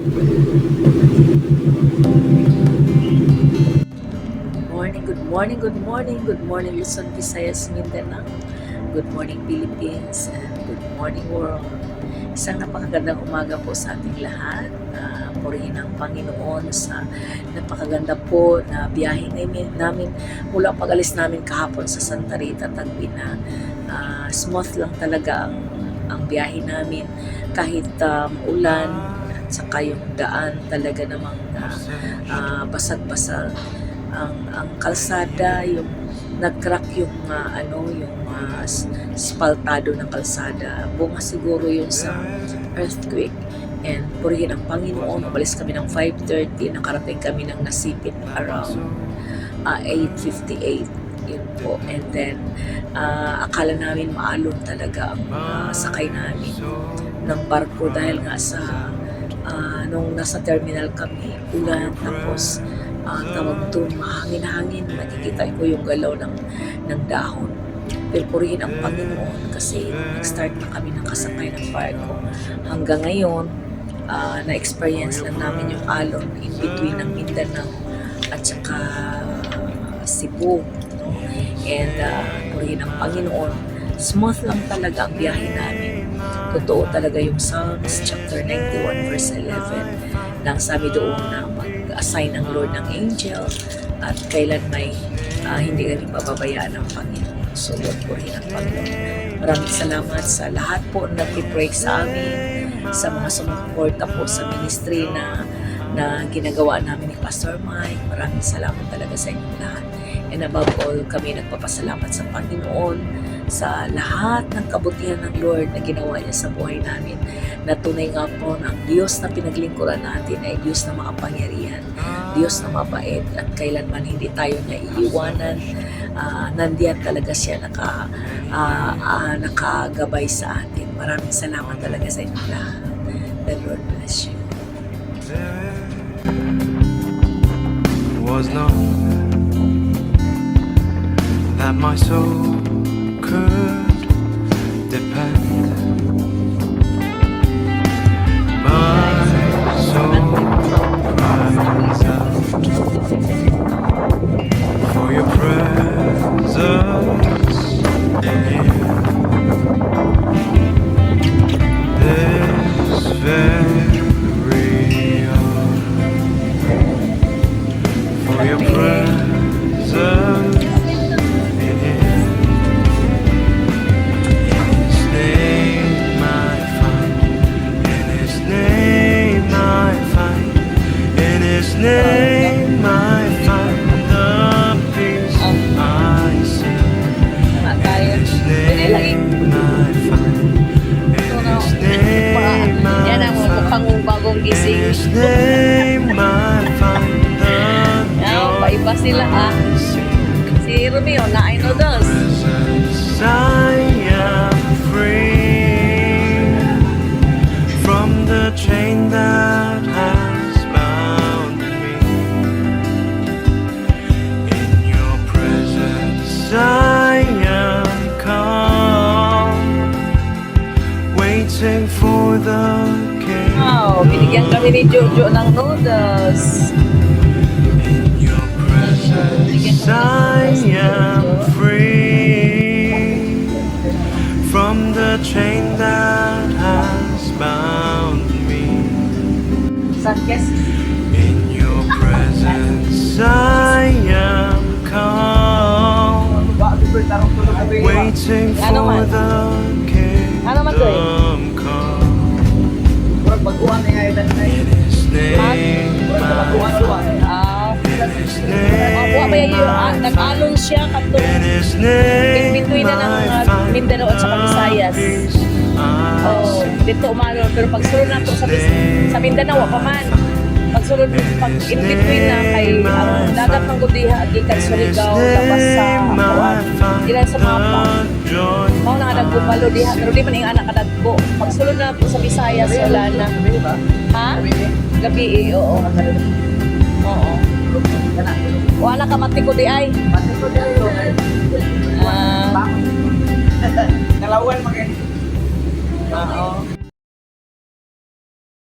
morning, good morning, good morning, good morning Luzon, Visayas, Mindanao. Good morning Philippines and good morning world. Isang napakagandang umaga po sa ating lahat. Uh, purihin ang Panginoon sa napakaganda po na biyahe namin, namin mula pag-alis namin kahapon sa Santa Rita, Tagbina. Uh, smooth lang talaga ang, ang biyahe namin kahit um, ulan saka yung daan talaga namang uh, uh, basag-basag ang ang kalsada yung nag-crack yung ah, ano yung ah, s- spaltado ng kalsada. Bunga siguro yung sa earthquake. And purihin ang Panginoon. Umalis kami ng 5.30 nakarating kami ng nasipit around ah, 8.58 yun po. And then ah, akala namin maalon talaga ang ah, sakay namin ng barko dahil nga sa ah, nung nasa terminal kami ulan tapos uh, tawag doon mahangin-hangin nakikita ko yung galaw ng, ng dahon. Pero purihin ang Panginoon kasi nag-start na kami ng kasakay ng barko. Hanggang ngayon ah, na-experience lang namin yung alon in between ng Mindanao at saka Cebu and uh, purihin ang Panginoon. Smooth lang talaga ang biyahe namin totoo talaga yung Psalms chapter 91 verse 11 nang sabi doon na mag-assign ang Lord ng angel at kailan may ah, hindi kami pababayaan ng Panginoon. So, Lord, purihin ang Panginoon. Maraming salamat sa lahat po na nag-pray sa amin, sa mga sumuporta po sa ministry na na ginagawa namin ni Pastor Mike. Maraming salamat talaga sa inyong lahat. And above all, kami nagpapasalamat sa Panginoon sa lahat ng kabutihan ng Lord na ginawa niya sa buhay namin. Na tunay nga po na ang Diyos na pinaglingkuran natin ay Diyos na makapangyarihan, Diyos na mabait at kailanman hindi tayo niya iiwanan. Ah, nandiyan talaga siya naka, ah, ah, nakagabay sa atin. Maraming salamat talaga sa inyo lahat. The Lord bless you. was known that my soul could depend. My soul cries out for your presence in this very hour for your presence sila ah. Si Romeo, na ay noodles. Presence I am free from the chain that has bound me. In your presence I am calm, waiting for the King. Wow, binigyan kami ni Jojo ng noodles. Presence I am free from the chain that has bound me. In your presence I am calm, waiting Ano for the Ano kingdom come. In His name find, Ah, in His mabuha name yung ah, I nag-alon siya kato. In between na ng uh, Mindanao at saka Visayas. Oh, dito umalon. Pero pag sulod na to sa, sa Mindanao, pa man. Pag sulod, pag in between na kay ang dagat ng Gudiha, gikan Surigao, tapos sa Kawan. Ilan sa mapa. Mao na kadagbo malo diha, pero di man ing anak kadagbo. Pag sulod na po sa Visayas, wala na. Ha? Gabi eh, oo. Oo. Wala ka matiko di ay. Ah, Nalawan mag oo.